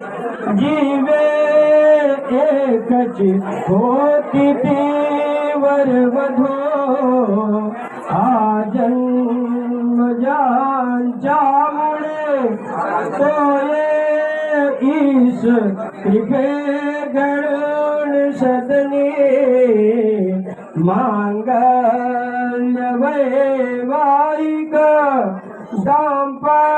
जीवे एकच होती ती वरवधू हा जन्म ज्यांच्यामुळे तोये ईश कृपे गणून सदने. मांगल्य वैवाहिक दाम्पा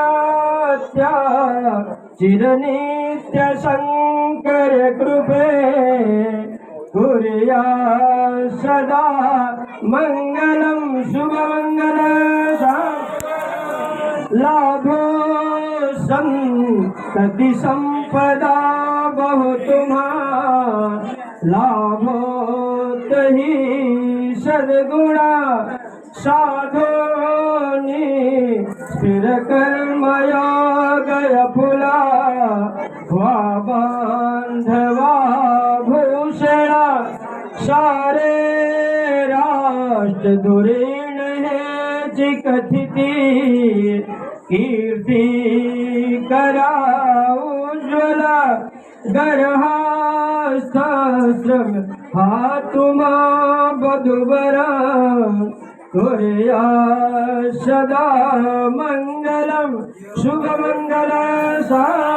दाम्पत्य चिरनित्य शंकर कृपे कुर्या सदा मंगलम, शुभमंगल लाभो संतति संपदा बहु तुम्हा लाभो तही सद्गुणा साधोनी स्थिर फुला, वा बांधवा भूषणा, सारे राष्ट्र दुरीण हे कथिती कीर्ती करा उज्ज्वला गर्हास्त्रम हा तुम्हा बधुबरा कुर्या सदा मंगलम शुभमंगल सावधान